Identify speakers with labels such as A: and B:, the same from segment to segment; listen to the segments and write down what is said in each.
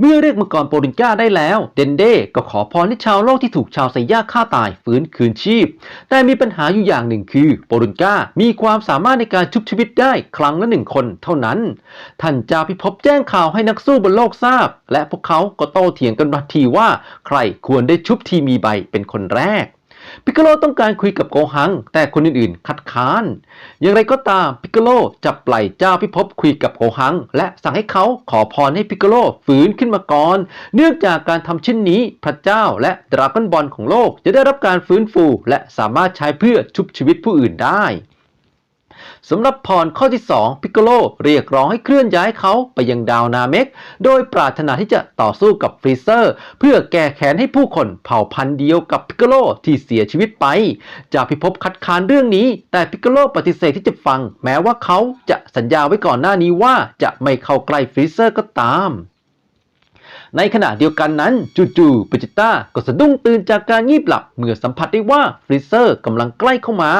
A: เมื่อเรียกมังกรโปริงก้าได้แล้ว เดนเด้ก็ขอพรให้ชาวโลกที่ถูกชาวไซย่าฆ่าตายฟื้นคืนชีพ แต่มีปัญหาอยู่อย่างหนึ่งคือโปริงก้ามีความสามารถในการชุบชีวิตได้ครั้งละหนึ่งคนเท่านั้น ท่านจาพิภพแจ้งข่าวให้นักสู้บนโลกทราบ และพวกเขาก็โต้เถียงกันทันทีว่า ใครควรได้ชุบทีมีใบเป็นคนแรก พิกโกโลต้องการคุยกับโกหัง แต่คนอื่นๆ คัดค้าน อย่างไรก็ตามพิกโกโลจะปล่อยเจ้าพิภพคุยกับโกหัง และสั่งให้เขาขอพรให้พิกโกโลฟื้นขึ้นมาก่อน เนื่องจากการทำเช่นนี้พระเจ้าและดราก้อนบอลของโลกจะได้รับการฟื้นฟู และสามารถใช้เพื่อชุบชีวิตผู้อื่นได้ สำหรับพรข้อที่ 2 พิกโกโลเรียกร้องให้เคลื่อนย้ายเขาไปยังดาวนาเมก โดยปรารถนาที่จะต่อสู้กับฟรีเซอร์ เพื่อแก้แค้นให้ผู้คนเผ่าพันธุ์เดียวกับพิกโกโลที่เสียชีวิตไป จาพิภพคัดค้านเรื่องนี้ แต่พิกโกโลปฏิเสธที่จะฟัง แม้ว่าเขาจะสัญญาไว้ก่อนหน้านี้ว่าจะไม่เข้าใกล้ฟรีเซอร์ก็ตาม ในขณะเดียวกันนั้นจู่ๆเบจิต้าก็สะดุ้งตื่นจากการงีบหลับเมื่อสัมผัสได้ว่าฟรีเซอร์กำลังใกล้เข้ามา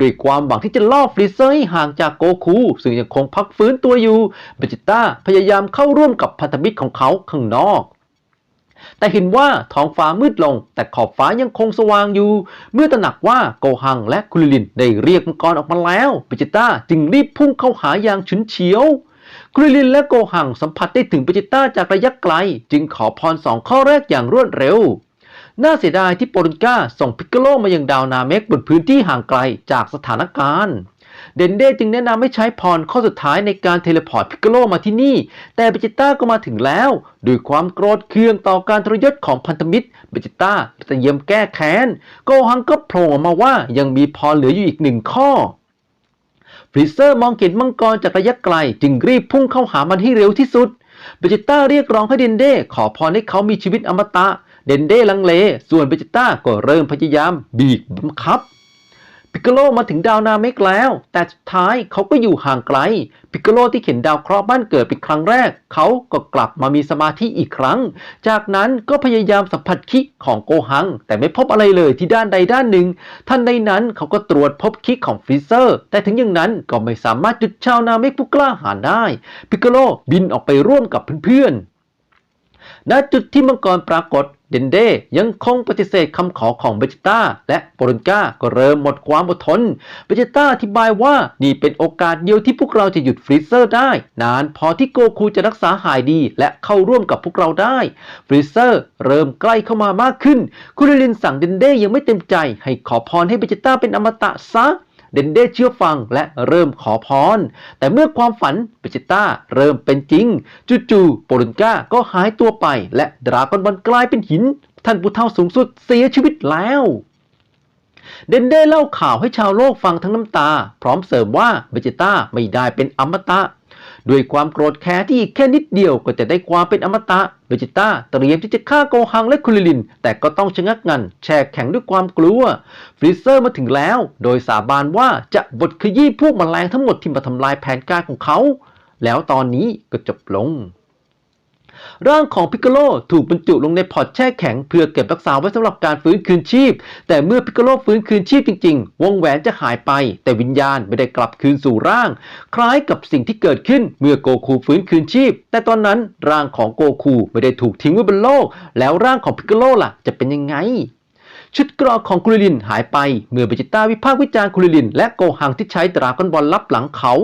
A: ด้วยความหวังที่จะล่อฟรีเซอร์ให้ห่างจากโกคูซึ่งยังคงพักฟื้นตัวอยู่เบจิต้าพยายามเข้าร่วมกับพันธมิตรของเขาข้างนอกแต่เห็นว่าท้องฟ้ามืดลง แต่ขอบฟ้ายังคงสว่างอยู่ เมื่อตระหนักว่าโกหังและคุริลินได้เรียกมังกรออกมาแล้วเบจิต้าจึงรีบพุ่งเข้าหาอย่างฉุนเฉียว คริลินและโกหังสัมผัสได้ถึงเบจิต้าจากระยะไกล จึงขอพรสองข้อแรกอย่างรวดเร็ว น่าเสียดายที่โปรตุก้าส่งพิกโลมายังดาวนาเมกบนพื้นที่ห่างไกลจากสถานการณ์เดนเด้จึงแนะนำให้ใช้พรข้อสุดท้ายในการเทเลพอร์ตพิกโลมาที่นี่ แต่เบจิต้าก็มาถึงแล้วด้วยความโกรธเคืองต่อการทรยศของพันธมิตรเบจิต้าจะเยี่ยมแก้แค้น โกหังก็โผล่ออกมาว่ายังมีพรเหลืออยู่อีกหนึ่งข้อ ฟรีเซอร์มองเห็นมังกรจากระยะไกล จึงรีบพุ่งเข้าหามันให้เร็วที่สุดเบจิต้าเรียกร้องให้เดนเด้ขอพรให้เขามีชีวิตอมตะ เดนเด้ลังเล ส่วนเบจิต้าก็เริ่มพยายามบีบบังคับ พิกโกโลมาถึงดาวนาเมกแล้ว แต่สุดท้ายเขาก็อยู่ห่างไกลพิกโกโลที่เห็นดาวเคราะห์บ้านเกิดเป็นครั้งแรก เขาก็กลับมามีสมาธิอีกครั้ง จากนั้นก็พยายามสัมผัสคิของโกหัง แต่ไม่พบอะไรเลยที่ด้านใดด้านหนึ่งท่านใดนั้นเขาก็ตรวจพบคิของฟรีเซอร์ แต่ถึงอย่างนั้นก็ไม่สามารถหยุดชาวนาเมกผู้กล้าหาญได้พิกโกโลบินออกไปร่วมกับเพื่อนๆณจุดที่มังกรปรากฏ เดนเดยังคงปฏิเสธคำขอของเบจิต้าและโปรนก้าก็เริ่มหมดความอดทน เบจิต้าอธิบายว่านี่เป็นโอกาสเดียวที่พวกเราจะหยุดฟรีเซอร์ได้ นานพอที่โกคูจะรักษาหายดีและเข้าร่วมกับพวกเราได้ ฟรีเซอร์เริ่มใกล้เข้ามามากขึ้น คุริลินสั่งเดนเดยังไม่เต็มใจ ให้ขอพรให้เบจิต้าเป็นอมตะซะ เดนเด้เชื่อฟังและเริ่มขอพร แต่เมื่อความฝันเบจิต้าเริ่มเป็นจริง จู่ๆโปรุนก้าก็หายตัวไป และดราก้อนบอลกลายเป็นหิน ท่านผู้เฒ่าสูงสุดเสียชีวิตแล้วเดนเด้เล่าข่าวให้ชาวโลกฟังทั้งน้ำตา พร้อมเสริมว่าเบจิต้าไม่ได้เป็นอมตะ ด้วยความโกรธแค้นที่แค่นิดเดียวก็จะได้ความเป็นอมตะเบจิต้าเตรียมที่จะฆ่าโกหังและคุริลิน แต่ก็ต้องชะงักงัน แช่แข็งด้วยความกลัว ฟรีเซอร์มาถึงแล้ว โดยสาบานว่าจะบดขยี้พวกแมลงทั้งหมดที่มาทำลายแผนการของเขา แล้วตอนนี้ก็จบลง ร่างของพิกโกโลถูกบรรจุลงในพอร์ตแช่แข็งเพื่อเก็บรักษาไว้สำหรับการฟื้นคืนชีพ แต่เมื่อพิกโกโลฟื้นคืนชีพจริง ๆ วงแหวนจะหายไป แต่วิญญาณไม่ได้กลับคืนสู่ร่าง คล้ายกับสิ่งที่เกิดขึ้นเมื่อโกคูฟื้นคืนชีพ แต่ตอนนั้นร่างของโกคูไม่ได้ถูกทิ้งไว้บนโลก แล้วร่างของพิกโกโลล่ะจะเป็นยังไงชุดเกรอกของคุริลินหายไป เมื่อเบจิต้าวิพากษ์วิจารณ์คุริลิน และโกหังที่ใช้ดราก้อนบอลลับหลังเขา